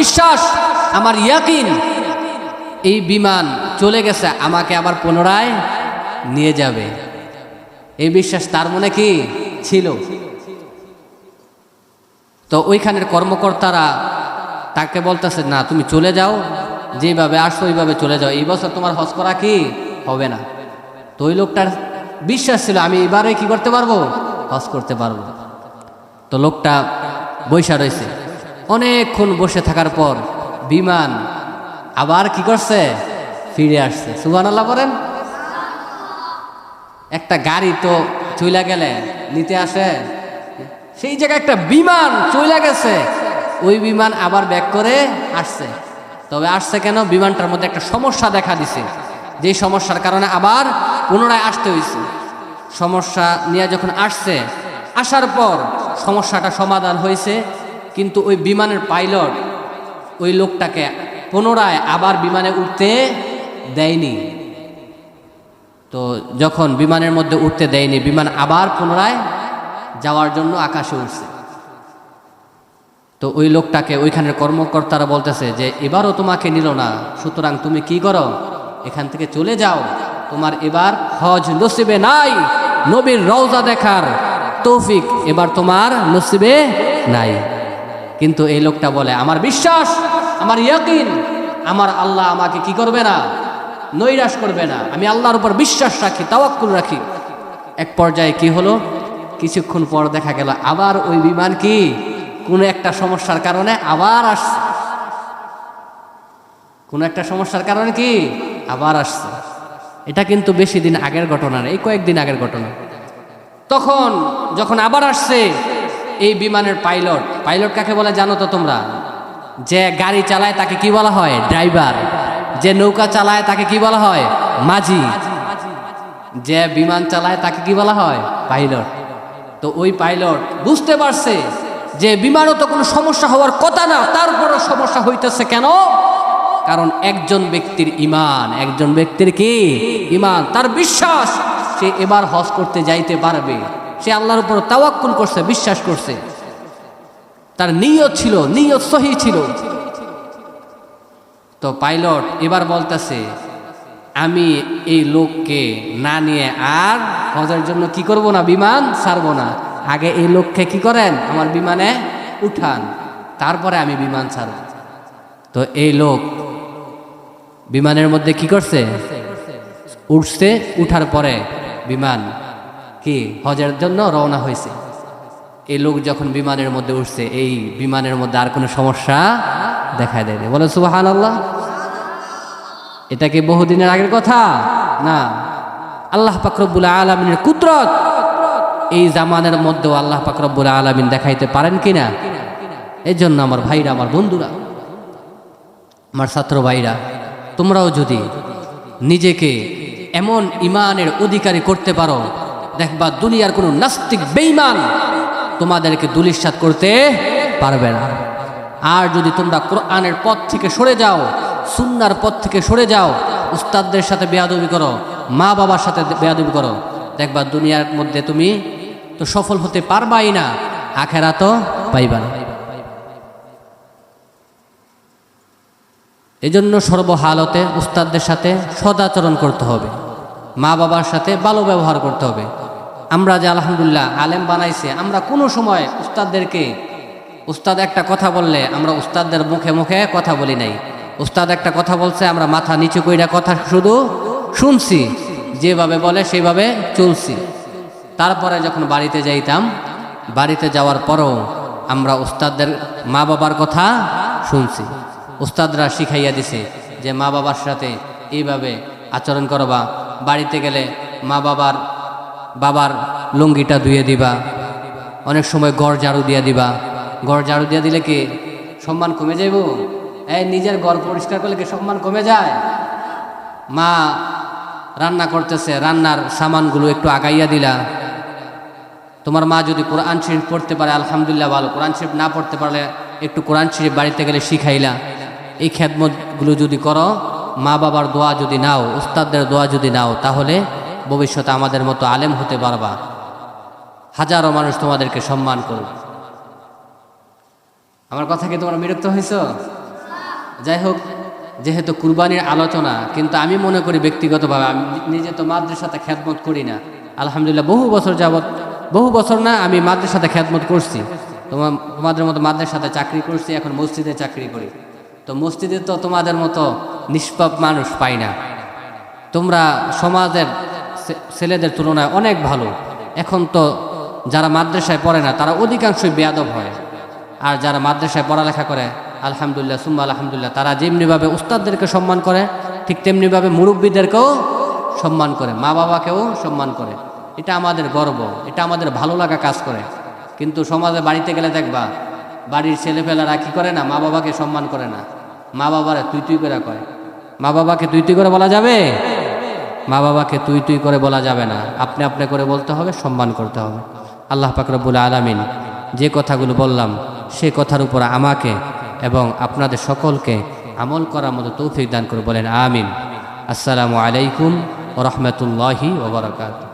বিশ্বাস, আমার ইয়াকিন, এই বিমান চলে গেছে, আমাকে আবার পুনরায় নিয়ে যাবে। এই বিশ্বাস তার মনে কি ছিল? তো ওইখানের কর্মকর্তারা তাকে বলতেছে, না, তুমি চলে যাও, যেভাবে আসো ওইভাবে চলে যাও। এই বছর তোমার হজ করা কি হবে না? তো ওই লোকটার বিশ্বাস ছিল, আমি এবারে কি করতে পারব? হজ করতে পারব। তো লোকটা বৈশা রয়েছে। অনেকক্ষণ বসে থাকার পর বিমান আবার কি করছে? ফিরে আসছে। সুবান আল্লাহ বলেন। একটা গাড়ি তো চইলা গেলে, নিতে আসে। সেই জায়গায় একটা বিমান চইলা গেছে। ওই বিমান আবার ব্যাক করে আসছে। তবে আসছে কেন? বিমানটার মধ্যে একটা সমস্যা দেখা দিছে। যে সমস্যার কারণে আবার পুনরায় আসতে হয়েছে সমস্যা নিয়ে যখন আসছে, আসার পর সমস্যাটা সমাধান হয়েছে কিন্তু ওই বিমানের পাইলট ওই লোকটাকে পুনরায় আবার বিমানে উঠতে দেয়নি। তো যখন বিমানের মধ্যে উঠতে দেয়নি, বিমান আবার পুনরায় যাওয়ার জন্য আকাশে উঠছে তো ওই লোকটাকে ওইখানের কর্মকর্তারা বলতেছে যে, এবারও তোমাকে নিল না, সুতরাং তুমি কি করো? এখান থেকে চলে যাও। তোমার এবার হজ নসিবে নাই, নবীর রওজা দেখার তৌফিক এবার তোমার নসিবে নাই। কিন্তু এই লোকটা বলে, আমার বিশ্বাস, আমার ইয়াকিন, আমার আল্লাহ আমাকে কি করবে না? নৈরাশ করবে না। আমি আল্লাহর উপর বিশ্বাস রাখি, তাওয়াক্কুল রাখি। এক পর্যায়ে কি হলো? কিছুক্ষণ পর দেখা গেল, আবার ওই বিমান কি? কোনো একটা সমস্যার কারণে আবার আসছে। কোনো একটা সমস্যার কারণে কি? আবার আসছে। এটা কিন্তু বেশি দিন আগের ঘটনা না, এই কয়েকদিন আগের ঘটনা। তখন যখন আবার আসছে, এই বিমানের পাইলট পাইলট কাকে বলে জানো তো তোমরা? যে গাড়ি চালায় তাকে কি বলা হয়? ড্রাইভার। যে নৌকা চালায় তাকে কি বলা হয়? মাঝি। যে বিমান চালায় তাকে কি বলা হয়? পাইলট। তো ওই পাইলট বুঝতে পারছে যে বিমানও তো কোনো সমস্যা হওয়ার কথা না তারপরও সমস্যা হইতেছে কেন? কারণ একজন ব্যক্তির ইমান, একজন ব্যক্তির কি? ইমান। তার বিশ্বাস, সে এবার হজ করতে যাইতে পারবে। সে আল্লাহর উপর তাওয়াক্কুল করছে, বিশ্বাস করছে। তার নিয়ত ছিল, নিয়ত সহি ছিল। তো পাইলট এবার বলতেছে, আমি এই লোককে না নিয়ে আর হজের জন্য কি করব না? বিমান ছাড়বো না। আগে এই লোককে কি করেন? আমার বিমানে উঠান। তারপরে আমি বিমান ছাড়ব। তো এই লোক বিমানের মধ্যে কি করছে? উঠছে। উঠার পরে বিমান কি হজের জন্য রওনা হয়েছে। এই লোক যখন বিমানের মধ্যে উঠছে, এই বিমানের মধ্যে আর কোনো সমস্যা দেখা দেয়নি। বলে সুবাহান আল্লাহ এটা কি বহুদিনের আগের কথা? না। আল্লাহ পাকরবুল আলমিনের কুদরত এই জামানের মধ্যেও আল্লাহ পাকরবুল আলমিন দেখাইতে পারেন কিনা? এই জন্য আমার ভাইরা, আমার বন্ধুরা, আমার ছাত্র ভাইরা, তোমরাও যদি নিজেকে এমন ইমানের অধিকারী করতে পারো, দেখবা দুনিয়ার কোনো নাস্তিক বেইমান তোমাদেরকে দুলিশ্বাত করতে পারবে না। আর যদি তোমরা কোরআনের পথ থেকে সরে যাও, সুন্নার পথ থেকে সরে যাও, উস্তাদদের সাথে বেয়াদবি করো, মা বাবার সাথে বেয়াদবি করো, দেখবা দুনিয়ার মধ্যে তুমি তো সফল হতে পারবাই না আখেরা তো পাইবা না। এজন্য সর্বহালতে উস্তাদদের সাথে সদাচরণ করতে হবে, মা বাবার সাথে ভালো ব্যবহার করতে হবে। আমরা যে আলহামদুলিল্লাহ আলেম বানাইছে, আমরা কোনো সময় উস্তাদদেরকে, উস্তাদ একটা কথা বললে আমরা উস্তাদদের মুখে মুখে কথা বলি নাই। উস্তাদ একটা কথা বলছে, আমরা মাথা নিচু কইরা কথা শুধু শুনছি, যেভাবে বলে সেইভাবে চলছি। তারপরে যখন বাড়িতে যাইতাম, বাড়িতে যাওয়ার পরও আমরা উস্তাদদের মা বাবার কথা শুনছি। উস্তাদরা শিখাইয়া দিছে যে মা বাবার সাথে এইভাবে আচরণ করবা। বাড়িতে গেলে মা বাবার বাবার লুঙ্গিটা ধুয়ে দিবা। অনেক সময় গড় ঝাড়ু দিয়া দিবা। গড় ঝাড়ু দিয়া দিলে কি সম্মান কমে যাইব? এই নিজের গড় পরিষ্কার করলে কি সম্মান কমে যায়? মা রান্না করতেছে, রান্নার সামানগুলো একটু আগাইয়া দিলা। তোমার মা যদি কোরআন শরীফ পড়তে পারে, আলহামদুলিল্লাহ ভালো। কোরআন শরীফ না পড়তে পারলে একটু কোরআন শরীফ বাড়িতে গেলে শিখাইলা। এই খেদমতগুলো যদি করো মা বাবার দোয়া যদি নাও, উস্তাদদের দোয়া যদি নাও, তাহলে ভবিষ্যতে আমাদের মতো আলেম হতে পারবা। হাজারো মানুষ তোমাদেরকে সম্মান করবে আমার কথা কি তোমরা বিরক্ত হয়েছ যাই হোক, যেহেতু কুরবানির আলোচনা, কিন্তু আমি মনে করি ব্যক্তিগতভাবে, আমি নিজে তো মাদ্রাসাতে খ্যাতমত করি না। আলহামদুলিল্লাহ, বহু বছর যাবৎ, বহু বছর না আমি মাদ্রাসাতে খ্যাতমত করছি। তোমার তোমাদের মতো মাদ্রাসাতে চাকরি করছি, এখন মসজিদে চাকরি করি। তো মসজিদে তো তোমাদের মতো নিষ্পাপ মানুষ পাই না। তোমরা সমাজের ছেলেদের তুলনায় অনেক ভালো। এখন তো যারা মাদ্রাসায় পড়ে না, তারা অধিকাংশই বেয়াদব হয়। আর যারা মাদ্রাসায় পড়ালেখা করে, আলহামদুলিল্লাহ, সুম্মা আলহামদুলিল্লাহ, তারা যেমনিভাবে উস্তাদদেরকে সম্মান করে, ঠিক তেমনিভাবে মুরব্বীদেরকেও সম্মান করে মা বাবাকেও সম্মান করে। এটা আমাদের গর্ব, এটা আমাদের ভালো লাগা কাজ করে। কিন্তু সমাজে বাড়িতে গেলে দেখবা, বাড়ির ছেলেপেলারা কি করে না মা বাবাকে সম্মান করে না। মা বাবারা তুই তুই করে কয়। মা বাবাকে তুই তুই করে বলা যাবে? মা বাবাকে তুই তুই করে বলা যাবে না। আপনি আপনি করে বলতে হবে, সম্মান করতে হবে। আল্লাহ পাকরবুল আলামিন যে কথাগুলো বললাম, সে কথার উপর আমাকে এবং আপনাদের সকলকে আমল করার মতো তৌফিক দান করে বলেন, আমিন। আসসালামু আলাইকুম ও রহমতুল্লাহি ওবরাকাত